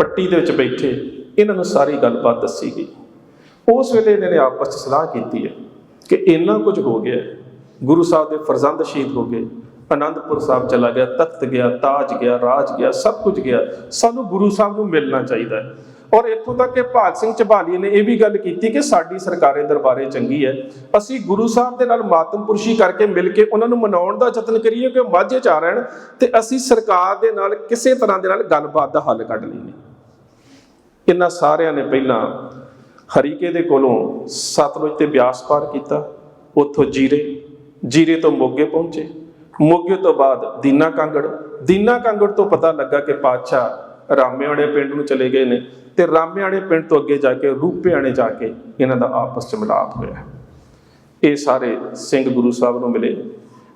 ਪੱਟੀ ਦੇ ਵਿੱਚ ਬੈਠੇ ਇਹਨਾਂ ਨੂੰ ਸਾਰੀ ਗੱਲਬਾਤ ਦੱਸੀ ਗਈ। ਉਸ ਵੇਲੇ ਇਹਨਾਂ ਨੇ ਆਪਸ ਵਿੱਚ ਸਲਾਹ ਕੀਤੀ ਹੈ ਕਿ ਇੰਨਾ ਕੁਝ ਹੋ ਗਿਆ, ਗੁਰੂ ਸਾਹਿਬ ਦੇ ਫਰਜ਼ੰਦ ਸ਼ਹੀਦ ਹੋ ਗਏ, ਅਨੰਦਪੁਰ ਸਾਹਿਬ ਚਲਾ ਗਿਆ, ਤਖਤ ਗਿਆ, ਤਾਜ ਗਿਆ, ਰਾਜ ਗਿਆ, ਸਭ ਕੁਝ ਗਿਆ। ਸਾਨੂੰ ਗੁਰੂ ਸਾਹਿਬ ਨੂੰ ਮਿਲਣਾ ਚਾਹੀਦਾ ਹੈ। ਔਰ ਇੱਥੋਂ ਤੱਕ ਕਿ ਭਾਗ ਸਿੰਘ ਝਬਾਲੀਏ ਨੇ ਇਹ ਵੀ ਗੱਲ ਕੀਤੀ ਕਿ ਸਾਡੀ ਸਰਕਾਰੇ ਦਰਬਾਰੇ ਚੰਗੀ ਹੈ। ਅਸੀਂ ਗੁਰੂ ਸਾਹਿਬ ਦੇ ਨਾਲ ਮਾਤਮਪੁਰਸ਼ੀ ਕਰਕੇ ਮਿਲ ਕੇ ਉਹਨਾਂ ਨੂੰ ਮਨਾਉਣ ਦਾ ਯਤਨ ਕਰੀਏ ਕਿ ਉਹ ਮਾਝੇ ਚ ਆ ਰਹਿਣ ਤੇ ਅਸੀਂ ਸਰਕਾਰ ਦੇ ਨਾਲ ਕਿਸੇ ਤਰ੍ਹਾਂ ਦੇ ਨਾਲ ਗੱਲਬਾਤ ਦਾ ਹੱਲ ਕੱਢ ਲਈਏ। ਇਹਨਾਂ ਸਾਰਿਆਂ ਨੇ ਪਹਿਲਾਂ ਹਰੀਕੇ ਦੇ ਕੋਲੋਂ ਸਤਲੁਜ ਤੇ ਬਿਆਸ ਪਾਰ ਕੀਤਾ, ਉੱਥੋਂ ਜੀਰੇ ਜੀਰੇ ਤੋਂ ਮੋਗੇ ਪਹੁੰਚੇ। ਮੋਗੇ ਤੋਂ ਬਾਅਦ ਦੀਨਾ ਕਾਂਗੜ ਦੀਨਾ ਕਾਂਗੜ ਤੋਂ ਪਤਾ ਲੱਗਾ ਕਿ ਪਾਤਸ਼ਾਹ ਰਾਮੇਵਾੜੇ ਪਿੰਡ ਨੂੰ ਚਲੇ ਗਏ ਨੇ ਤੇ ਰਾਮੇਵਾੜੇ ਪਿੰਡ ਤੋਂ ਅੱਗੇ ਜਾ ਕੇ ਰੂਪੇਆਣੇ ਜਾ ਕੇ ਇਹਨਾਂ ਦਾ ਆਪਸ ਚ ਮਿਲਾਪ ਹੋਇਆ। ਇਹ ਸਾਰੇ ਸਿੰਘ ਗੁਰੂ ਸਾਹਿਬ ਨੂੰ ਮਿਲੇ।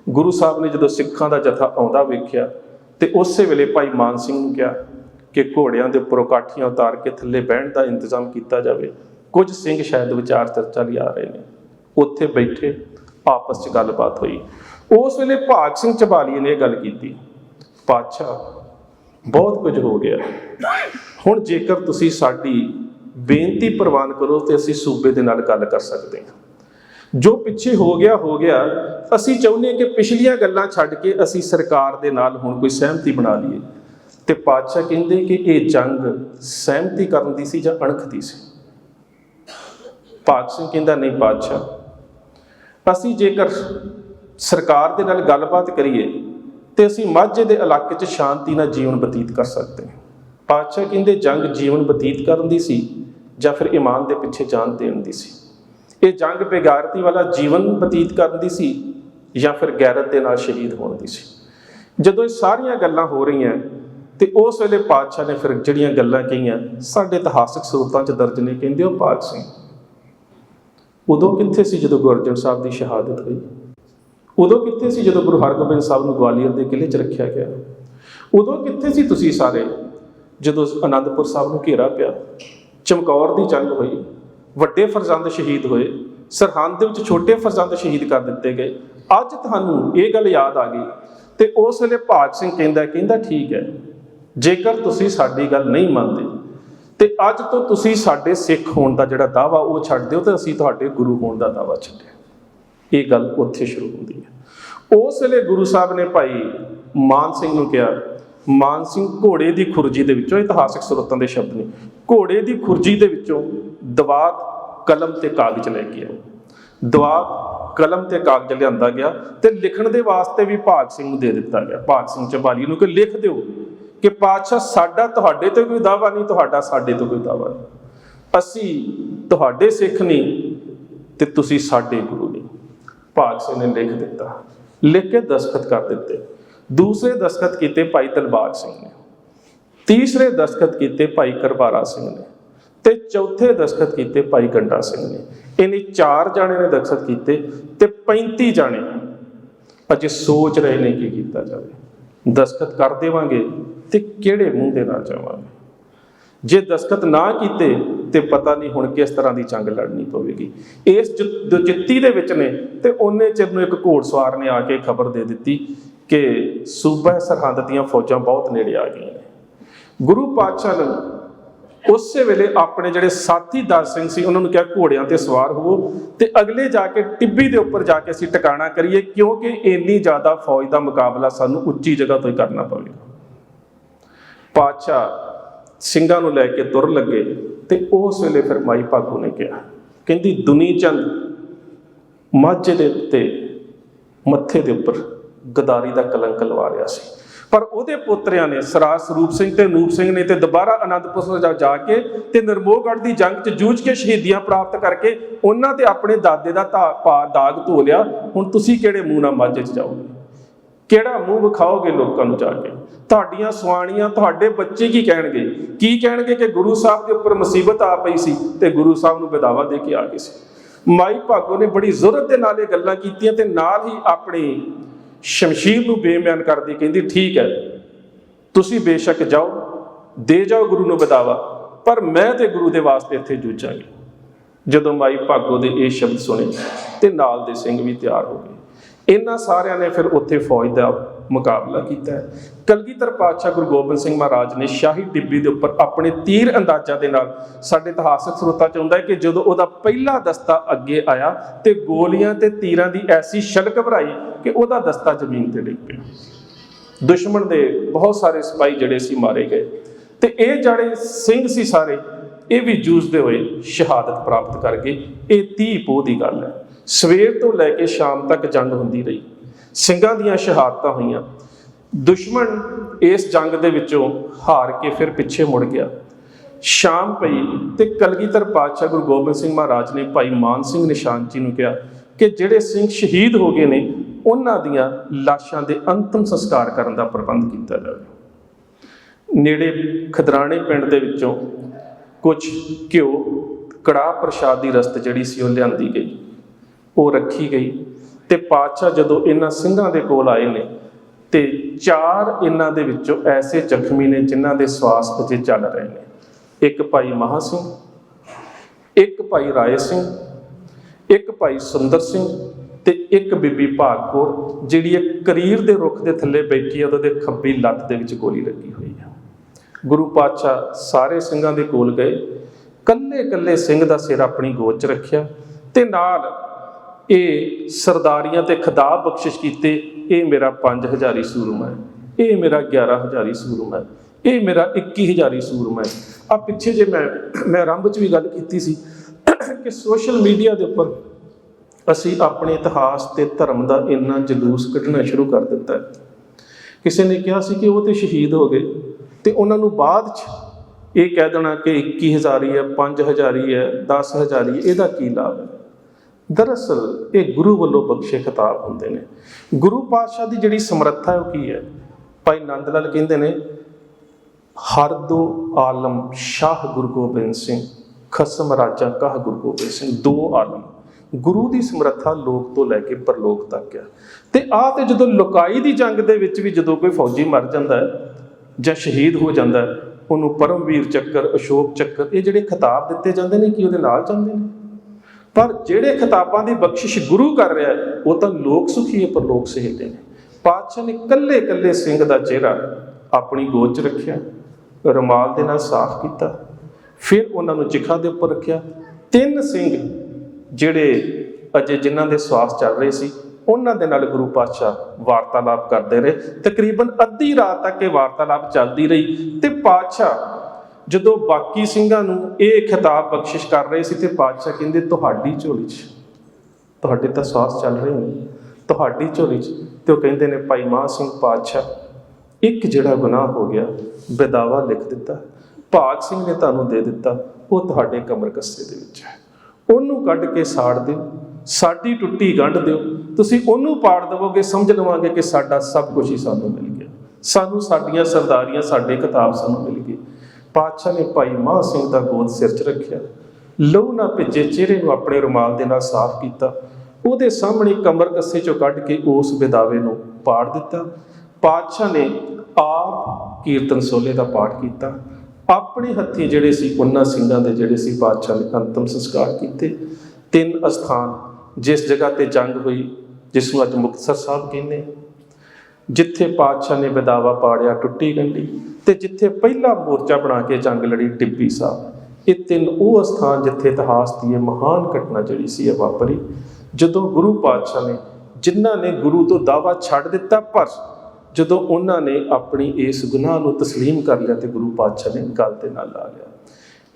ਗੁਰੂ ਸਾਹਿਬ ਨੇ ਜਦੋਂ ਸਿੱਖਾਂ ਦਾ ਜਥਾ ਆਉਂਦਾ ਵੇਖਿਆ ਤੇ ਉਸੇ ਵੇਲੇ ਭਾਈ ਮਾਨ ਸਿੰਘ ਨੂੰ ਕਿਹਾ ਕਿ ਘੋੜਿਆਂ ਦੇ ਉੱਪਰੋਂ ਕਾਠੀਆਂ ਉਤਾਰ ਕੇ ਥੱਲੇ ਬਹਿਣ ਦਾ ਇੰਤਜ਼ਾਮ ਕੀਤਾ ਜਾਵੇ। ਕੁਝ ਸਿੰਘ ਸ਼ਾਇਦ ਵਿਚਾਰ ਚਰਚਾ ਲਈ ਆ ਰਹੇ ਨੇ। ਉੱਥੇ ਬੈਠੇ ਆਪਸ 'ਚ ਗੱਲਬਾਤ ਹੋਈ। ਉਸ ਵੇਲੇ ਭਾਗ ਸਿੰਘ ਚਬਾਲੀਏ ਨੇ ਇਹ ਗੱਲ ਕੀਤੀ। ਪਾਤਸ਼ਾਹ, ਬਹੁਤ ਕੁਝ ਹੋ ਗਿਆ। ਹੁਣ ਜੇਕਰ ਤੁਸੀਂ ਸਾਡੀ ਬੇਨਤੀ ਪ੍ਰਵਾਨ ਕਰੋ ਤੇ ਅਸੀਂ ਸੂਬੇ ਦੇ ਨਾਲ ਗੱਲ ਕਰ ਸਕਦੇ ਹਾਂ। ਜੋ ਪਿੱਛੇ ਹੋ ਗਿਆ ਹੋ ਗਿਆ। ਅਸੀਂ ਚਾਹੁੰਦੇ ਹਾਂ ਕਿ ਪਿਛਲੀਆਂ ਗੱਲਾਂ ਛੱਡ ਕੇ ਅਸੀਂ ਸਰਕਾਰ ਦੇ ਨਾਲ ਹੁਣ ਕੋਈ ਸਹਿਮਤੀ ਬਣਾ ਲਈਏ। ਤੇ ਪਾਤਸ਼ਾਹ ਕਹਿੰਦੇ ਕਿ ਇਹ ਜੰਗ ਸਹਿਮਤੀ ਕਰਨ ਦੀ ਸੀ ਜਾਂ ਅਣਖ ਦੀ ਸੀ? ਭਾਗ ਸਿੰਘ ਕਹਿੰਦਾ, ਨਹੀਂ ਪਾਤਸ਼ਾਹ, ਅਸੀਂ ਜੇਕਰ ਸਰਕਾਰ ਦੇ ਨਾਲ ਗੱਲਬਾਤ ਕਰੀਏ ਤੇ ਅਸੀਂ ਮਾਝੇ ਦੇ ਇਲਾਕੇ 'ਚ ਸ਼ਾਂਤੀ ਨਾਲ ਜੀਵਨ ਬਤੀਤ ਕਰ ਸਕਦੇ ਹਾਂ। ਪਾਤਸ਼ਾਹ ਕਹਿੰਦੇ, ਜੰਗ ਜੀਵਨ ਬਤੀਤ ਕਰਨ ਦੀ ਸੀ ਜਾਂ ਫਿਰ ਇਮਾਨ ਦੇ ਪਿੱਛੇ ਜਾਨ ਦੇਣ ਦੀ ਸੀ? ਇਹ ਜੰਗ ਬੇਗਾਰਤੀ ਵਾਲਾ ਜੀਵਨ ਬਤੀਤ ਕਰਨ ਦੀ ਸੀ ਜਾਂ ਫਿਰ ਗੈਰਤ ਦੇ ਨਾਲ ਸ਼ਹੀਦ ਹੋਣ ਦੀ ਸੀ? ਜਦੋਂ ਇਹ ਸਾਰੀਆਂ ਗੱਲਾਂ ਹੋ ਰਹੀਆਂ ਤੇ ਉਸ ਵੇਲੇ ਪਾਤਸ਼ਾਹ ਨੇ ਫਿਰ ਜਿਹੜੀਆਂ ਗੱਲਾਂ ਕਹੀਆਂ, ਸਾਡੇ ਇਤਿਹਾਸਕ ਸਰੋਤਾਂ 'ਚ ਦਰਜ ਨੇ ਕਹਿੰਦੇ ਉਹ ਪਾਕ ਸਿੰਘ ਉਦੋਂ ਕਿੱਥੇ ਸੀ ਜਦੋਂ ਗੁਰੂ ਅਰਜਨ ਸਾਹਿਬ ਦੀ ਸ਼ਹਾਦਤ ਹੋਈ? ਉਦੋਂ ਕਿੱਥੇ ਸੀ ਜਦੋਂ ਗੁਰੂ ਹਰਗੋਬਿੰਦ ਸਾਹਿਬ ਨੂੰ ਗਵਾਲੀਅਰ ਦੇ ਕਿਲੇ 'ਚ ਰੱਖਿਆ ਗਿਆ? ਉਦੋਂ ਕਿੱਥੇ ਸੀ ਤੁਸੀਂ ਸਾਰੇ ਜਦੋਂ ਅਨੰਦਪੁਰ ਸਾਹਿਬ ਨੂੰ ਘੇਰਾ ਪਿਆ? ਚਮਕੌਰ ਦੀ ਜੰਗ ਹੋਈ, ਵੱਡੇ ਫਰਜ਼ੰਦ ਸ਼ਹੀਦ ਹੋਏ, ਸਰਹੰਦ ਦੇ ਵਿੱਚ ਛੋਟੇ ਫਰਜ਼ੰਦ ਸ਼ਹੀਦ ਕਰ ਦਿੱਤੇ ਗਏ। ਅੱਜ ਤੁਹਾਨੂੰ ਇਹ ਗੱਲ ਯਾਦ ਆ ਗਈ ਤੇ ਉਸ ਵੇਲੇ ਭਾਗ ਸਿੰਘ ਕਹਿੰਦਾ ਕਹਿੰਦਾ ਠੀਕ ਹੈ। ਜੇਕਰ ਤੁਸੀਂ ਸਾਡੀ ਗੱਲ ਨਹੀਂ ਮੰਨਦੇ, ਤੇ ਅੱਜ ਤੋਂ ਤੁਸੀਂ ਸਾਡੇ ਸਿੱਖ ਹੋਣ ਦਾ ਜਿਹੜਾ ਦਾਵਾ ਉਹ ਛੱਡ ਦਿਓ ਤੇ ਅਸੀਂ ਤੁਹਾਡੇ ਗੁਰੂ ਹੋਣ ਦਾ ਦਾਵਾ ਛੱਡਿਆ। ਇਹ ਗੱਲ ਉੱਥੇ ਸ਼ੁਰੂ ਹੁੰਦੀ ਹੈ। ਉਸ ਵੇਲੇ ਗੁਰੂ ਸਾਹਿਬ ਨੇ ਭਾਈ ਮਾਨ ਸਿੰਘ ਨੂੰ ਕਿਹਾ, ਮਾਨ ਸਿੰਘ ਘੋੜੇ ਦੀ ਖੁਰਜੀ ਦੇ ਵਿੱਚੋਂ, ਇਤਿਹਾਸਕ ਸਰੋਤਾਂ ਦੇ ਸ਼ਬਦ ਨੇ, ਘੋੜੇ ਦੀ ਖੁਰਜੀ ਦੇ ਵਿੱਚੋਂ ਦਵਾਤ, ਕਲਮ ਤੇ ਕਾਗਜ਼ ਲੈ ਕੇ ਆਓ। ਦਵਾਤ, ਕਲਮ ਤੇ ਕਾਗਜ਼ ਲਿਆਂਦਾ ਗਿਆ ਤੇ ਲਿਖਣ ਦੇ ਵਾਸਤੇ ਵੀ ਭਾਗ ਸਿੰਘ ਨੂੰ ਦੇ ਦਿੱਤਾ ਗਿਆ। ਭਾਗ ਸਿੰਘ ਚਬਾਲੀ ਨੂੰ ਕਿ ਲਿਖ ਦਿਓ ਕਿ ਪਾਤਸ਼ਾਹ ਸਾਡਾ ਤੁਹਾਡੇ ਤੇ ਕੋਈ ਦਾਵਾ ਨਹੀਂ, ਤੁਹਾਡਾ ਸਾਡੇ ਤੋਂ ਕੋਈ ਦਾਵਾ ਨਹੀਂ। ਅਸੀਂ ਤੁਹਾਡੇ ਸਿੱਖ ਨਹੀਂ ਤੇ ਤੁਸੀਂ ਸਾਡੇ ਗੁਰੂ ਨਹੀਂ। ਭਾਗ ਸਿੰਘ ਨੇ ਲਿਖ ਦਿੱਤਾ। ਲਿਖ ਕੇ ਦਸਖਤ ਕਰ ਦਿੱਤੇ। ਦੂਸਰੇ ਦਸਖਤ ਕੀਤੇ ਭਾਈ ਤਲਬਾਗ ਸਿੰਘ ਨੇ। ਤੀਸਰੇ ਦਸਖਤ ਕੀਤੇ ਭਾਈ ਕਰਬਾਰਾ ਸਿੰਘ ਨੇ। ਤੇ ਚੌਥੇ ਦਸਖਤ ਕੀਤੇ ਭਾਈ ਗੰਡਾ ਸਿੰਘ ਨੇ। ਇਹਨੇ ਚਾਰ ਜਾਣੇ ਨੇ ਦਸਖਤ ਕੀਤੇ ਤੇ 35 ਜਾਣੇ। ਅਜੇ ਸੋਚ ਰਹੇ ਨੇ ਕੀ ਕੀਤਾ ਜਾਵੇ। ਦਸਖਤ ਕਰ ਦੇਵਾਂਗੇ। ਤੇ ਕਿਹੜੇ ਮੂੰਹ ਦੇ ਨਾਲ ਜਾਵਾਂਗੇ ਜੇ ਦਸਖਤ ਨਾ ਕੀਤੇ ਤੇ ਪਤਾ ਨਹੀਂ ਹੁਣ ਕਿਸ ਤਰ੍ਹਾਂ ਦੀ ਜੰਗ ਲੜਨੀ ਪਵੇਗੀ। ਇਸ ਜ- ਜਿੱਤੀ ਦੇ ਵਿੱਚ ਨੇ ਤੇ ਉਹਨੇ ਚਿਰ ਨੂੰ ਇੱਕ ਘੋੜਸਵਾਰ ਨੇ ਆ ਕੇ ਖਬਰ ਦੇ ਦਿੱਤੀ ਕਿ ਸੂਬਾ ਸਰਹੰਦ ਦੀਆਂ ਫੌਜਾਂ ਬਹੁਤ ਨੇੜੇ ਆ ਗਈਆਂ ਨੇ। ਗੁਰੂ ਪਾਤਸ਼ਾਹ ਨੇ ਉਸੇ ਵੇਲੇ ਆਪਣੇ ਜਿਹੜੇ ਸਾਥੀ ਦਾਸ ਸਿੰਘ ਸੀ, ਉਹਨਾਂ ਨੂੰ ਕਿਹਾ, ਘੋੜਿਆਂ ਤੇ ਸਵਾਰ ਹੋਵੋ ਤੇ ਅਗਲੇ ਜਾ ਕੇ ਟਿੱਬੀ ਦੇ ਉੱਪਰ ਜਾ ਕੇ ਅਸੀਂ ਟਿਕਾਣਾ ਕਰੀਏ, ਕਿਉਂਕਿ ਇੰਨੀ ਜ਼ਿਆਦਾ ਫੌਜ ਦਾ ਮੁਕਾਬਲਾ ਸਾਨੂੰ ਉੱਚੀ ਜਗ੍ਹਾ ਤੋਂ ਹੀ ਕਰਨਾ ਪਵੇਗਾ। ਪਾਤਸ਼ਾਹ ਸਿੰਘਾਂ ਨੂੰ ਲੈ ਕੇ ਤੁਰ ਲੱਗੇ ਤੇ ਉਸ ਵੇਲੇ ਫਿਰ ਮਾਈ ਭਾਗੋ ਨੇ ਕਿਹਾ, ਕਹਿੰਦੀ, ਦੁਨੀ ਚੰਦ ਮਾਝੇ ਦੇ ਉੱਤੇ ਮੱਥੇ ਦੇ ਉੱਪਰ ਗਦਾਰੀ ਦਾ ਕਲੰਕ ਲਵਾ ਰਿਹਾ ਸੀ। ਪਰ ਉਹਦੇ ਪੁੱਤਰਿਆਂ ਨੇ ਸਰਾਜ ਸਰੂਪ ਸਿੰਘ ਤੇ ਨੂਪ ਸਿੰਘ ਨੇ ਤੇ ਦੁਬਾਰਾ ਅਨੰਦਪੁਰ ਸਾਹਿਬ ਜਾ- ਕੇ ਤੇ ਨਰਮੋਗੜ੍ਹ ਦੀ ਜੰਗ 'ਚ ਜੂਝ ਕੇ ਸ਼ਹੀਦੀਆਂ ਪ੍ਰਾਪਤ ਕਰਕੇ ਉਹਨਾਂ ਤੇ ਆਪਣੇ ਦਾਦੇ ਦਾ ਧਾ- ਪਾ- ਦਾਗ ਧੋ ਲਿਆ। ਹੁਣ ਤੁਸੀਂ ਕਿਹੜੇ ਮੂੰਹ ਨਾਲ ਮਾਝੇ 'ਚ ਜਾਓਗੇ? ਕਿਹੜਾ ਮੂੰਹ ਵਿਖਾਓਗੇ ਲੋਕਾਂ ਨੂੰ ਜਾ ਕੇ? ਤੁਹਾਡੀਆਂ ਸੁਆਣੀਆਂ ਤੁਹਾਡੇ ਬੱਚੇ ਕੀ ਕਹਿਣਗੇ? ਕੀ ਕਹਿਣਗੇ ਕਿ ਗੁਰੂ ਸਾਹਿਬ ਦੇ ਉੱਪਰ ਮੁਸੀਬਤ ਆ ਪਈ ਸੀ ਤੇ ਗੁਰੂ ਸਾਹਿਬ ਨੂੰ ਵਿਦਾਵਾ ਦੇ ਕੇ ਆ ਗਏ ਸੀ? ਮਾਈ ਭਾਗੋ ਨੇ ਬੜੀ ਜ਼ੁਰਤ ਦੇ ਨਾਲ ਇਹ ਗੱਲਾਂ ਕੀਤੀਆਂ ਤੇ ਨਾਲ ਹੀ ਆਪਣੀ ਸ਼ਮਸ਼ੀਰ ਨੂੰ ਬੇਮਿਆਨ ਕਰਦੀ ਕਹਿੰਦੀ, ਠੀਕ ਹੈ, ਤੁਸੀਂ ਬੇਸ਼ੱਕ ਜਾਓ, ਦੇ ਜਾਓ ਗੁਰੂ ਨੂੰ ਬਦਾਵਾ ਪਰ ਮੈਂ ਤੇ ਗੁਰੂ ਦੇ ਵਾਸਤੇ ਇੱਥੇ ਜੂਝਾਂਗੀ। ਜਦੋਂ ਮਾਈ ਭਾਗੋ ਦੇ ਇਹ ਸ਼ਬਦ ਸੁਣੇ ਤੇ ਨਾਲ ਦੇ ਸਿੰਘ ਵੀ ਤਿਆਰ ਹੋ ਗਏ। ਇਹਨਾਂ ਸਾਰਿਆਂ ਨੇ ਫਿਰ ਉੱਥੇ ਫੌਜ ਦਾ ਮੁਕਾਬਲਾ ਕੀਤਾ ਹੈ। ਕਲਗੀਧਰ ਪਾਤਸ਼ਾਹ ਗੁਰੂ ਗੋਬਿੰਦ ਸਿੰਘ ਮਹਾਰਾਜ ਨੇ ਸ਼ਾਹੀ ਟਿੱਬੀ ਦੇ ਉੱਪਰ ਆਪਣੇ ਤੀਰ ਅੰਦਾਜ਼ਾਂ ਦੇ ਨਾਲ ਸਾਡੇ ਇਤਿਹਾਸਕ ਸਰੋਤਾਂ ਚ ਹੁੰਦਾ ਹੈ ਕਿ ਜਦੋਂ ਉਹਦਾ ਪਹਿਲਾ ਦਸਤਾ ਅੱਗੇ ਆਇਆ ਤੇ ਗੋਲੀਆਂ ਤੇ ਤੀਰਾਂ ਦੀ ਐਸੀ ਛਲਕ ਭਰਾਈ ਕਿ ਉਹਦਾ ਦਸਤਾ ਜ਼ਮੀਨ ਤੇ ਡਿੱਗ ਪਿਆ। ਦੁਸ਼ਮਣ ਦੇ ਬਹੁਤ ਸਾਰੇ ਸਿਪਾਹੀ ਜਿਹੜੇ ਸੀ ਮਾਰੇ ਗਏ। ਤੇ ਇਹ ਜਿਹੜੇ ਸਿੰਘ ਸੀ ਸਾਰੇ, ਇਹ ਵੀ ਜੂਝਦੇ ਹੋਏ ਸ਼ਹਾਦਤ ਪ੍ਰਾਪਤ ਕਰ ਗਏ। ਇਹ 30 ਪੋਹ ਦੀ ਗੱਲ ਹੈ। ਸਵੇਰ ਤੋਂ ਲੈ ਕੇ ਸ਼ਾਮ ਤੱਕ ਜੰਗ ਹੁੰਦੀ ਰਹੀ। ਸਿੰਘਾਂ ਦੀਆਂ ਸ਼ਹਾਦਤਾਂ ਹੋਈਆਂ। ਦੁਸ਼ਮਣ ਇਸ ਜੰਗ ਦੇ ਵਿੱਚੋਂ ਹਾਰ ਕੇ ਫਿਰ ਪਿੱਛੇ ਮੁੜ ਗਿਆ। ਸ਼ਾਮ ਪਈ ਤੇ ਕਲਗੀਧਰ ਪਾਤਸ਼ਾਹ ਗੁਰੂ ਗੋਬਿੰਦ ਸਿੰਘ ਮਹਾਰਾਜ ਨੇ ਭਾਈ ਮਾਨ ਸਿੰਘ ਨਿਸ਼ਾਨ ਜੀ ਨੂੰ ਕਿਹਾ ਕਿ ਜਿਹੜੇ ਸਿੰਘ ਸ਼ਹੀਦ ਹੋ ਗਏ ਨੇ, ਉਹਨਾਂ ਦੀਆਂ ਲਾਸ਼ਾਂ ਦੇ ਅੰਤਮ ਸੰਸਕਾਰ ਕਰਨ ਦਾ ਪ੍ਰਬੰਧ ਕੀਤਾ ਜਾਵੇ। ਨੇੜੇ ਖਦਰਾਣੇ ਪਿੰਡ ਦੇ ਵਿੱਚੋਂ ਕੁਝ ਘਿਓ ਕੜਾਹ ਪ੍ਰਸ਼ਾਦ ਦੀ ਰਸਤ ਜਿਹੜੀ ਸੀ ਉਹ ਲਿਆਂਦੀ ਗਈ। ਉਹ ਰੱਖੀ ਗਈ। ਤੇ ਪਾਤਸ਼ਾਹ ਜਦੋਂ ਇਹਨਾਂ ਸਿੰਘਾਂ ਦੇ ਕੋਲ ਆਏ ਨੇ, ਤੇ ਚਾਰ ਇਹਨਾਂ ਦੇ ਵਿੱਚੋਂ ਐਸੇ ਜ਼ਖਮੀ ਨੇ ਜਿਨ੍ਹਾਂ ਦੇ ਸਵਾਸ ਅਜੇ ਚੱਲ ਰਹੇ ਨੇ। ਇੱਕ ਭਾਈ ਮਹਾ ਸਿੰਘ, ਇੱਕ ਭਾਈ ਰਾਏ ਸਿੰਘ, ਇੱਕ ਭਾਈ ਸੁੰਦਰ ਸਿੰਘ ਤੇ ਇੱਕ ਬੀਬੀ ਭਾਗਪੁਰ ਜਿਹੜੀ ਇੱਕ ਕਰੀਰ ਦੇ ਰੁੱਖ ਦੇ ਥੱਲੇ ਬੈਠੀ ਹੈ ਉਹਦੇ ਖੱਬੀ ਲੱਤ ਦੇ ਵਿੱਚ ਗੋਲੀ ਲੱਗੀ ਹੋਈ ਹੈ ਗੁਰੂ ਪਾਤਸ਼ਾਹ ਸਾਰੇ ਸਿੰਘਾਂ ਦੇ ਕੋਲ ਗਏ। ਕੱਲੇ ਕੱਲੇ ਸਿੰਘ ਦਾ ਸਿਰ ਆਪਣੀ ਗੋਦ 'ਚ ਰੱਖਿਆ ਤੇ ਨਾਲ ਇਹ ਸਰਦਾਰੀਆਂ ਤੇ ਖਿਤਾਬ ਬਖਸ਼ਿਸ਼ ਕੀਤੇ ਇਹ ਮੇਰਾ 5000 ਸੂਰਮਾ ਹੈ। ਇਹ ਮੇਰਾ 11000 ਸੂਰਮਾ ਹੈ। ਇਹ ਮੇਰਾ 21000 ਸੂਰਮਾ ਹੈ। ਆ ਪਿੱਛੇ ਜੇ ਮੈਂ ਮੈਂ ਆਰੰਭ 'ਚ ਵੀ ਗੱਲ ਕੀਤੀ ਸੀ ਕਿ ਸੋਸ਼ਲ ਮੀਡੀਆ ਦੇ ਉੱਪਰ ਅਸੀਂ ਆਪਣੇ ਇਤਿਹਾਸ ਤੇ ਧਰਮ ਦਾ ਇੰਨਾ ਜਲੂਸ ਕੱਢਣਾ ਸ਼ੁਰੂ ਕਰ ਦਿੱਤਾ ਹੈ। ਕਿਸੇ ਨੇ ਕਿਹਾ ਸੀ ਕਿ ਉਹ ਤੇ ਸ਼ਹੀਦ ਹੋ ਗਏ ਤੇ ਉਹਨਾਂ ਨੂੰ ਬਾਅਦ 'ਚ ਇਹ ਕਹਿ ਦੇਣਾ ਕਿ 21000 ਹੀ ਹੈ 5000 ਹੀ ਹੈ 10000 ਹੀ ਹੈ, ਇਹਦਾ ਕੀ ਲਾਭ ਹੈ? ਦਰਅਸਲ ਇਹ ਗੁਰੂ ਵੱਲੋਂ ਬਖਸ਼ੇ ਖਿਤਾਬ ਹੁੰਦੇ ਨੇ। ਗੁਰੂ ਪਾਤਸ਼ਾਹ ਦੀ ਜਿਹੜੀ ਸਮਰੱਥਾ ਹੈ ਉਹ ਕੀ ਹੈ? ਭਾਈ ਨੰਦ ਲਾਲ ਕਹਿੰਦੇ ਨੇ, ਹਰ ਦੋ ਆਲਮ ਸ਼ਾਹ ਗੁਰੂ ਗੋਬਿੰਦ ਸਿੰਘ, ਖਸਮ ਰਾਜਾ ਕਹ ਗੁਰੂ ਗੋਬਿੰਦ ਸਿੰਘ। ਦੋ ਆਲਮ। ਗੁਰੂ ਦੀ ਸਮਰੱਥਾ ਲੋਕ ਤੋਂ ਲੈ ਕੇ ਪਰਲੋਕ ਤੱਕ ਆ। ਤੇ ਆ ਤੇ ਜਦੋਂ ਲੁਕਾਈ ਦੀ ਜੰਗ ਦੇ ਵਿੱਚ ਵੀ ਜਦੋਂ ਕੋਈ ਫੌਜੀ ਮਰ ਜਾਂਦਾ ਹੈ ਜਾਂ ਸ਼ਹੀਦ ਹੋ ਜਾਂਦਾ ਹੈ, ਉਹਨੂੰ ਪਰਮਵੀਰ ਚੱਕਰ, ਅਸ਼ੋਕ ਚੱਕਰ, ਇਹ ਜਿਹੜੇ ਖਿਤਾਬ ਦਿੱਤੇ ਜਾਂਦੇ ਨੇ, ਕੀ ਉਹਦੇ ਨਾਲ ਜਾਂਦੇ ਨੇ? ਪਰ ਜਿਹੜੇ ਖਿਤਾਬਾਂ ਦੀ ਬਖਸ਼ਿਸ਼ ਗੁਰੂ ਕਰ ਰਿਹਾ ਉਹ ਤਾਂ ਲੋਕ ਸੁਖੀ ਹੈ ਪਰ ਲੋਕ ਸਹਿਤੇ ਨੇ। ਪਾਤਸ਼ਾਹ ਨੇ ਕੱਲੇ ਕੱਲੇ ਸਿੰਘ ਦਾ ਚਿਹਰਾ ਆਪਣੀ ਗੋਦ 'ਚ ਰੱਖਿਆ, ਰੁਮਾਲ ਦੇ ਨਾਲ ਸਾਫ਼ ਕੀਤਾ, ਫਿਰ ਉਹਨਾਂ ਨੂੰ ਚਿਖਾ ਦੇ ਉੱਪਰ ਰੱਖਿਆ। ਤਿੰਨ ਸਿੰਘ ਜਿਹੜੇ ਅਜੇ ਜਿਨ੍ਹਾਂ ਦੇ ਸਵਾਸ ਚੱਲ ਰਹੇ ਸੀ, ਉਹਨਾਂ ਦੇ ਨਾਲ ਗੁਰੂ ਪਾਤਸ਼ਾਹ ਵਾਰਤਾਲਾਪ ਕਰਦੇ ਰਹੇ। ਤਕਰੀਬਨ ਅੱਧੀ ਰਾਤ ਤੱਕ ਇਹ ਵਾਰਤਾਲਾਪ ਚੱਲਦੀ ਰਹੀ ਤੇ ਪਾਤਸ਼ਾਹ ਜਦੋਂ ਬਾਕੀ ਸਿੰਘਾਂ ਨੂੰ ਇਹ ਖਿਤਾਬ ਬਖਸ਼ਿਸ਼ ਕਰ ਰਹੇ ਸੀ ਤੇ ਪਾਤਸ਼ਾਹ ਕਹਿੰਦੇ, ਤੁਹਾਡੀ ਝੋਲੀ 'ਚ ਤੁਹਾਡੇ ਤਾਂ ਸਵਾਸ ਚੱਲ ਰਹੇ ਨੇ ਤੁਹਾਡੀ ਝੋਲੀ 'ਚ। ਤੇ ਉਹ ਕਹਿੰਦੇ ਨੇ, ਭਾਈ ਮਾਹ ਸਿੰਘ ਪਾਤਸ਼ਾਹ, ਇੱਕ ਜਿਹੜਾ ਗੁਨਾਹ ਹੋ ਗਿਆ ਬੇਦਾਵਾ ਲਿਖ ਦਿੱਤਾ। ਭਾਗ ਸਿੰਘ ਨੇ ਤੁਹਾਨੂੰ ਦੇ ਦਿੱਤਾ, ਉਹ ਤੁਹਾਡੇ ਕਮਰ ਕੱਸੇ ਦੇ ਵਿੱਚ ਹੈ। ਉਹਨੂੰ ਕੱਢ ਕੇ ਸਾੜ ਦਿਓ। ਸਾਡੀ ਟੁੱਟੀ ਗੰਢ ਦਿਓ। ਤੁਸੀਂ ਉਹਨੂੰ ਪਾੜ ਦੇਵੋਗੇ, ਸਮਝ ਲਵਾਂਗੇ ਕਿ ਸਾਡਾ ਸਭ ਕੁਝ ਹੀ ਸਾਨੂੰ ਮਿਲ ਗਿਆ। ਸਾਨੂੰ ਸਾਡੀਆਂ ਸਰਦਾਰੀਆਂ, ਸਾਡੇ ਕਿਤਾਬ ਸਾਨੂੰ ਮਿਲ ਗਈ ਪਾਤਸ਼ਾਹ ਨੇ ਭਾਈ ਮਾਹ ਸਿੰਘ ਦਾ ਗੋਦ ਸਿਰ 'ਚ ਰੱਖਿਆ। ਲਹੂ ਨਾ ਭਿੱਜੇ, ਚਿਹਰੇ ਨੂੰ ਆਪਣੇ ਰੁਮਾਲ ਦੇ ਨਾਲ ਸਾਫ਼ ਕੀਤਾ। ਉਹਦੇ ਸਾਹਮਣੇ ਕਮਰ ਕੱਸੇ 'ਚੋਂ ਕੱਢ ਕੇ ਉਸ ਵਿਦਾਵੇ ਨੂੰ ਪਾੜ ਦਿੱਤਾ। ਪਾਤਸ਼ਾਹ ਨੇ ਆਪ ਕੀਰਤਨ ਸੋਲੇ ਦਾ ਪਾਠ ਕੀਤਾ। ਆਪਣੇ ਹੱਥੀਂ ਜਿਹੜੇ ਸੀ, ਉਹਨਾਂ ਸਿੰਘਾਂ ਦੇ ਜਿਹੜੇ ਸੀ, ਪਾਤਸ਼ਾਹ ਨੇ ਅੰਤਮ ਸੰਸਕਾਰ ਕੀਤੇ। ਤਿੰਨ ਅਸਥਾਨ ਜਿਸ ਜਗ੍ਹਾ ਤੇ ਜੰਗ ਹੋਈ, ਜਿਸ ਨੂੰ ਅੱਜ ਮੁਕਤਸਰ ਸਾਹਿਬ ਕਹਿੰਦੇ ਜਿੱਥੇ ਪਾਤਸ਼ਾਹ ਨੇ ਬਦਾਵਾ ਪਾੜਿਆ ਟੁੱਟੀ ਗੰਢੀ ਤੇ ਜਿੱਥੇ ਪਹਿਲਾ ਮੋਰਚਾ ਬਣਾ ਕੇ ਜੰਗ ਲੜੀ ਟਿੱਬੀ ਸਾਹਿਬ ਇਹ ਤਿੰਨ ਉਹ ਸਥਾਨ ਜਿੱਥੇ ਇਤਿਹਾਸ ਦੀ ਇਹ ਮਹਾਨ ਘਟਨਾ ਜਿਹੜੀ ਸੀ ਇਹ ਵਾਪਰੀ ਜਦੋਂ ਗੁਰੂ ਪਾਤਸ਼ਾਹ ਨੇ ਜਿਨ੍ਹਾਂ ਨੇ ਗੁਰੂ ਤੋਂ ਦਾਵਾ ਛੱਡ ਦਿੱਤਾ ਪਰ ਜਦੋਂ ਉਹਨਾਂ ਨੇ ਆਪਣੀ ਇਸ ਗੁਨਾਹ ਨੂੰ تسلیم ਕਰ ਲਿਆ ਤੇ ਗੁਰੂ ਪਾਤਸ਼ਾਹ ਨੇ ਗੱਲ ਦੇ ਨਾਲ ਲਾ ਲਿਆ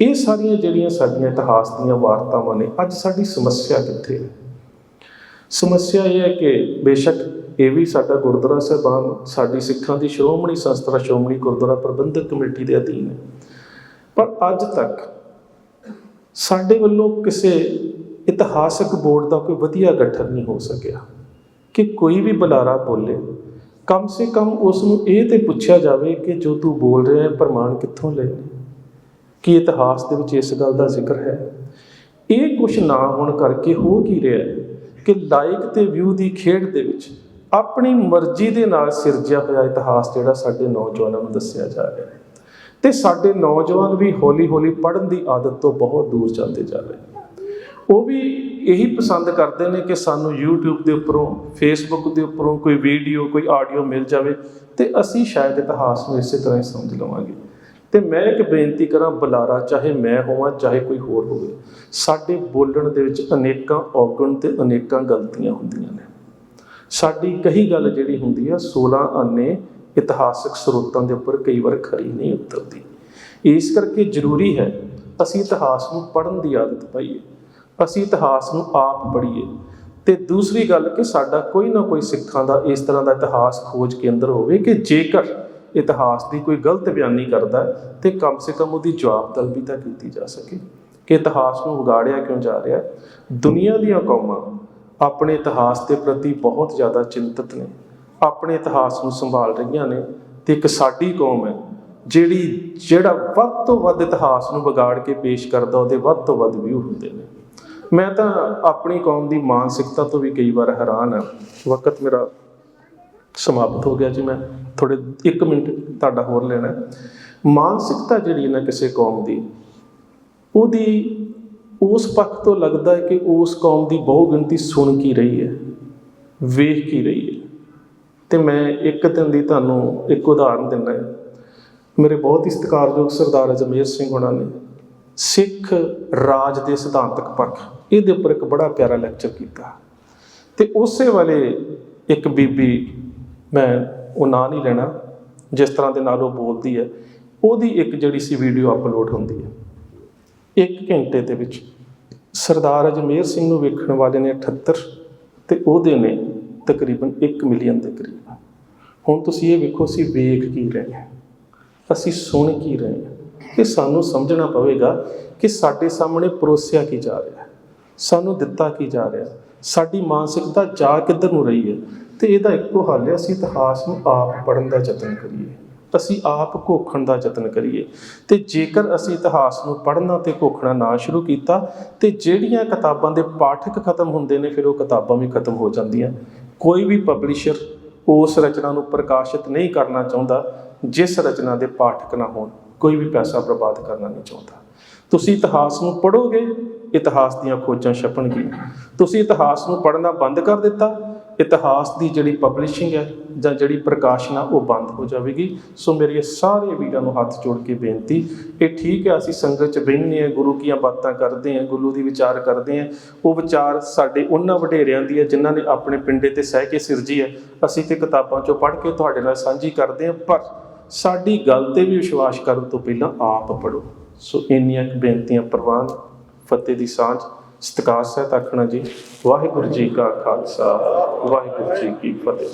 ਇਹ ਸਾਰੀਆਂ ਜਿਹੜੀਆਂ ਸਾਡੀਆਂ ਇਤਿਹਾਸ ਦੀਆਂ ਵਾਰਤਾਵਾਂ ਨੇ ਅੱਜ ਸਾਡੀ ਸਮੱਸਿਆ ਕਿੱਥੇ ਹੈ ਸਮੱਸਿਆ ਇਹ ਹੈ ਕਿ ਬੇਸ਼ੱਕ ਇਹ ਵੀ ਸਾਡਾ ਗੁਰਦੁਆਰਾ ਸਾਹਿਬਾਨ, ਸਾਡੀ ਸਿੱਖਾਂ ਦੀ ਸ਼੍ਰੋਮਣੀ ਸੰਸਥਾ, ਸ਼੍ਰੋਮਣੀ ਗੁਰਦੁਆਰਾ ਪ੍ਰਬੰਧਕ ਕਮੇਟੀ ਦੇ ਅਧੀਨ ਹੈ। ਪਰ ਅੱਜ ਤੱਕ ਸਾਡੇ ਵੱਲੋਂ ਕਿਸੇ ਇਤਿਹਾਸਕ ਬੋਰਡ ਦਾ ਕੋਈ ਵਧੀਆ ਗਠਨ ਨਹੀਂ ਹੋ ਸਕਿਆ ਕਿ ਕੋਈ ਵੀ ਬੁਲਾਰਾ ਬੋਲੇ। ਕਮ ਸੇ ਕਮ ਉਸ ਨੂੰ ਇਹ ਤੇ ਪੁੱਛਿਆ ਜਾਵੇ ਕਿ ਜੋ ਤੂੰ ਬੋਲ ਰਿਹਾ ਹੈ, ਪ੍ਰਮਾਣ ਕਿੱਥੋਂ ਲਏ ਕੀ ਇਤਿਹਾਸ ਦੇ ਵਿੱਚ ਇਸ ਗੱਲ ਦਾ ਜ਼ਿਕਰ ਹੈ? ਇਹ ਕੁਝ ਨਾ ਹੋਣ ਕਰਕੇ ਹੋ ਕੀ ਰਿਹਾ ਹੈ ਕਿ ਲਾਇਕ ਤੇ ਵਿਊ ਦੀ ਖੇਡ ਦੇ ਵਿੱਚ ਆਪਣੀ ਮਰਜ਼ੀ ਦੇ ਨਾਲ ਸਿਰਜਿਆ ਹੋਇਆ ਇਤਿਹਾਸ ਜਿਹੜਾ ਸਾਡੇ ਨੌਜਵਾਨਾਂ ਨੂੰ ਦੱਸਿਆ ਜਾ ਰਿਹਾ ਹੈ। ਤੇ ਸਾਡੇ ਨੌਜਵਾਨ ਵੀ ਹੌਲੀ-ਹੌਲੀ ਪੜ੍ਹਨ ਦੀ ਆਦਤ ਤੋਂ ਬਹੁਤ ਦੂਰ ਜਾਂਦੇ ਜਾ ਰਹੇ ਨੇ। ਉਹ ਵੀ ਇਹੀ ਪਸੰਦ ਕਰਦੇ ਨੇ ਕਿ ਸਾਨੂੰ YouTube ਦੇ ਉੱਪਰੋਂ, Facebook ਦੇ ਉੱਪਰੋਂ ਕੋਈ ਵੀਡੀਓ ਕੋਈ ਆਡੀਓ ਮਿਲ ਜਾਵੇ ਤੇ ਅਸੀਂ ਸ਼ਾਇਦ ਇਤਿਹਾਸ ਨੂੰ ਇਸੇ ਤਰ੍ਹਾਂ ਹੀ ਸਮਝ ਲਵਾਂਗੇ। ਤੇ ਮੈਂ ਇੱਕ ਬੇਨਤੀ ਕਰਾਂ, ਬੁਲਾਰਾ ਚਾਹੇ ਮੈਂ ਹੋਵਾਂ, ਚਾਹੇ ਕੋਈ ਹੋਰ ਹੋਵੇ, ਸਾਡੇ ਬੋਲਣ ਦੇ ਵਿੱਚ ਅਨੇਕਾਂ ਔਗਣ ਤੇ ਅਨੇਕਾਂ ਗਲਤੀਆਂ ਹੁੰਦੀਆਂ ਨੇ। ਸਾਡੀ ਕਹੀ ਗੱਲ ਜਿਹੜੀ ਹੁੰਦੀ ਆ 16 ਆਨੇ ਇਤਿਹਾਸਕ ਸਰੋਤਾਂ ਦੇ ਉੱਪਰ ਕਈ ਵਾਰ ਖਰੀ ਨਹੀਂ ਉਤਰਦੀ। ਇਸ ਕਰਕੇ ਜ਼ਰੂਰੀ ਹੈ ਅਸੀਂ ਇਤਿਹਾਸ ਨੂੰ ਪੜ੍ਹਨ ਦੀ ਆਦਤ ਪਾਈਏ ਅਸੀਂ ਇਤਿਹਾਸ ਨੂੰ ਆਪ ਪੜ੍ਹੀਏ। ਤੇ ਦੂਸਰੀ ਗੱਲ ਕਿ ਸਾਡਾ ਕੋਈ ਨਾ ਕੋਈ ਸਿੱਖਾਂ ਦਾ ਇਸ ਤਰ੍ਹਾਂ ਦਾ ਇਤਿਹਾਸ ਖੋਜ ਕੇਂਦਰ ਹੋਵੇ ਕਿ ਜੇਕਰ ਇਤਿਹਾਸ ਦੀ ਕੋਈ ਗਲਤ ਬਿਆਨੀ ਕਰਦਾ ਹੈ, ਤੇ ਕਮ ਸੇ ਕਮ ਉਹਦੀ ਜਵਾਬ ਤਲਬੀ ਤਾਂ ਕੀਤੀ ਜਾ ਸਕੇ। ਕਿ ਇਤਿਹਾਸ ਨੂੰ ਵਿਗਾੜਿਆ ਕਿਉਂ ਜਾ ਰਿਹਾ? ਦੁਨੀਆ ਦੀਆਂ ਕੌਮਾਂ ਆਪਣੇ ਇਤਿਹਾਸ ਦੇ ਪ੍ਰਤੀ ਬਹੁਤ ਜ਼ਿਆਦਾ ਚਿੰਤਤ ਨੇ। ਆਪਣੇ ਇਤਿਹਾਸ ਨੂੰ ਸੰਭਾਲ ਰਹੀਆਂ ਨੇ ਤੇ ਇੱਕ ਸਾਡੀ ਕੌਮ ਹੈ, ਜਿਹੜੀ, ਜਿਹੜਾ ਵੱਧ ਤੋਂ ਵੱਧ ਇਤਿਹਾਸ ਨੂੰ ਵਿਗਾੜ ਕੇ ਪੇਸ਼ ਕਰਦਾ, ਉਹਦੇ ਵੱਧ ਤੋਂ ਵੱਧ ਵਿਊ ਹੁੰਦੇ ਨੇ। ਮੈਂ ਤਾਂ ਆਪਣੀ ਕੌਮ ਦੀ ਮਾਨਸਿਕਤਾ ਤੋਂ ਵੀ ਕਈ ਵਾਰ ਹੈਰਾਨ ਹਾਂ। ਵਕਤ ਮੇਰਾ ਸਮਾਪਤ ਹੋ ਗਿਆ ਜੀ, ਮੈਂ ਥੋੜੇ 1 ਮਿੰਟ ਤੁਹਾਡਾ ਹੋਰ ਲੈਣਾ ਮਾਨਸਿਕਤਾ ਜਿਹੜੀ ਨਾ ਕਿਸੇ ਕੌਮ ਦੀ, ਉਹਦੀ ਉਸ ਪੱਖ ਤੋਂ ਲੱਗਦਾ ਹੈ ਕਿ ਉਸ ਕੌਮ ਦੀ ਬਹੁ ਗਿਣਤੀ ਸੁਣ ਕੀ ਰਹੀ ਹੈ, ਵੇਖ ਕੀ ਰਹੀ ਹੈ। ਤੇ ਮੈਂ ਇੱਕ ਦਿਨ ਦੀ ਤੁਹਾਨੂੰ ਇੱਕ ਉਦਾਹਰਨ ਦਿੰਦਾ ਹਾਂ। ਮੇਰੇ ਬਹੁਤ ਹੀ ਸਤਿਕਾਰਯੋਗ ਸਰਦਾਰ ਅਜਮੇਰ ਸਿੰਘ ਹੋਣਾ ਨੇ ਸਿੱਖ ਰਾਜ ਦੇ ਸਿਧਾਂਤਕ ਪੱਖ, ਇਹਦੇ ਉੱਪਰ ਇੱਕ ਬੜਾ ਪਿਆਰਾ ਲੈਕਚਰ ਕੀਤਾ। ਤੇ ਉਸੇ ਵਾਲੇ ਇੱਕ ਬੀਬੀ, ਮੈਂ ਉਹ ਨਾਂ ਨਹੀਂ ਲੈਣਾ, ਜਿਸ ਤਰ੍ਹਾਂ ਦੇ ਨਾਲ ਉਹ ਬੋਲਦੀ ਹੈ, ਉਹਦੀ ਇੱਕ ਜਿਹੜੀ ਸੀ ਵੀਡੀਓ ਅਪਲੋਡ ਹੁੰਦੀ ਹੈ। ਇੱਕ ਘੰਟੇ ਦੇ ਵਿੱਚ ਸਰਦਾਰ ਅਜਮੇਰ ਸਿੰਘ ਨੂੰ ਵੇਖਣ ਵਾਲੇ ਨੇ 78 ਤੇ ਉਹਦੇ ਨੇ ਤਕਰੀਬਨ 1 ਮਿਲੀਅਨ ਦੇ ਕਰੀਬ। ਹੁਣ ਤੁਸੀਂ ਇਹ ਵੇਖੋ, ਅਸੀਂ ਵੇਖ ਕੀ ਰਹੇ ਹਾਂ। ਅਸੀਂ ਸੁਣ ਕੀ ਰਹੇ ਹਾਂ। ਇਹ ਸਾਨੂੰ ਸਮਝਣਾ ਪਵੇਗਾ ਕਿ ਸਾਡੇ ਸਾਹਮਣੇ ਪਰੋਸਿਆ ਕੀ ਜਾ ਰਿਹਾ ਹੈ। ਸਾਨੂੰ ਦਿੱਤਾ ਕੀ ਜਾ ਰਿਹਾ ਸਾਡੀ ਮਾਨਸਿਕਤਾ ਜਾ ਕਿੱਧਰ ਨੂੰ ਰਹੀ ਹੈ। ਤੇ ਇਹਦਾ ਇੱਕੋ ਹੱਲ ਹੈ, ਅਸੀਂ ਇਤਿਹਾਸ ਨੂੰ ਆਪ ਪੜ੍ਹਨ ਦਾ ਯਤਨ ਕਰੀਏ। ਅਸੀਂ ਆਪ ਘੋਖਣ ਦਾ ਯਤਨ ਕਰੀਏ। ਤੇ ਜੇਕਰ ਅਸੀਂ ਇਤਿਹਾਸ ਨੂੰ ਪੜ੍ਹਨਾ ਤੇ ਘੋਖਣਾ ਨਾ ਸ਼ੁਰੂ ਕੀਤਾ, ਤੇ ਜਿਹੜੀਆਂ ਕਿਤਾਬਾਂ ਦੇ ਪਾਠਕ ਖਤਮ ਹੁੰਦੇ ਨੇ, ਫਿਰ ਉਹ ਕਿਤਾਬਾਂ ਵੀ ਖਤਮ ਹੋ ਜਾਂਦੀਆਂ। ਕੋਈ ਵੀ ਪਬਲਿਸ਼ਰ ਉਸ ਰਚਨਾ ਨੂੰ ਪ੍ਰਕਾਸ਼ਿਤ ਨਹੀਂ ਕਰਨਾ ਚਾਹੁੰਦਾ, ਜਿਸ ਰਚਨਾ ਦੇ ਪਾਠਕ ਨਾ ਹੋਣ। ਕੋਈ ਵੀ ਪੈਸਾ ਬਰਬਾਦ ਕਰਨਾ ਨਹੀਂ ਚਾਹੁੰਦਾ। ਤੁਸੀਂ ਇਤਿਹਾਸ ਨੂੰ ਪੜ੍ਹੋਗੇ, ਇਤਿਹਾਸ ਦੀਆਂ ਖੋਜਾਂ ਛਪਣਗੀਆਂ। ਤੁਸੀਂ ਇਤਿਹਾਸ ਨੂੰ ਪੜ੍ਹਨਾ ਬੰਦ ਕਰ ਦਿੱਤਾ ਇਤਿਹਾਸ ਦੀ ਜਿਹੜੀ ਪਬਲਿਸ਼ਿੰਗ ਹੈ ਜਾਂ ਜਿਹੜੀ ਪ੍ਰਕਾਸ਼ਨਾ ਉਹ ਬੰਦ ਹੋ ਜਾਵੇਗੀ। ਸੋ ਮੇਰੇ ਸਾਰੇ ਵੀਰਾਂ ਨੂੰ ਹੱਥ ਜੋੜ ਕੇ ਬੇਨਤੀ, ਇਹ ਠੀਕ ਹੈ ਅਸੀਂ ਸੰਗਤ ਚ ਬਹਿੰਦੇ ਹਾਂ, ਗੁਰੂ ਕੀਆਂ ਬਾਤਾਂ ਕਰਦੇ ਹਾਂ, ਗੁਰੂ ਦੀ ਵਿਚਾਰ ਕਰਦੇ ਹਾਂ। ਉਹ ਵਿਚਾਰ ਸਾਡੇ ਉਹਨਾਂ ਵਡੇਰਿਆਂ ਦੀ ਹੈ ਜਿਨ੍ਹਾਂ ਨੇ ਆਪਣੇ ਪਿੰਡੇ ਤੇ ਸਹਿ ਕੇ ਸਿਰਜੀ ਹੈ। ਅਸੀਂ ਤੇ ਕਿਤਾਬਾਂ ਚੋਂ ਪੜ੍ਹ ਕੇ ਤੁਹਾਡੇ ਨਾਲ ਸਾਂਝੀ ਕਰਦੇ ਹਾਂ, ਪਰ ਸਾਡੀ ਗੱਲ ਤੇ ਵੀ ਵਿਸ਼ਵਾਸ ਕਰਨ ਤੋਂ ਪਹਿਲਾਂ ਆਪ ਪੜੋ ਸੋ ਇੰਨੀਆਂ ਬੇਨਤੀਆਂ ਪ੍ਰਵਾਨ, ਫਤਿਹ ਦੀ ਸਾਂਝ। ਸਤਿਕਾਰ ਸਹਿਤ ਆਖਣਾ ਜੀ। ਵਾਹਿਗੁਰੂ ਜੀ ਕਾ ਖਾਲਸਾ ਵਾਹਿਗੁਰੂ ਜੀ ਕੀ ਫਤਿਹ।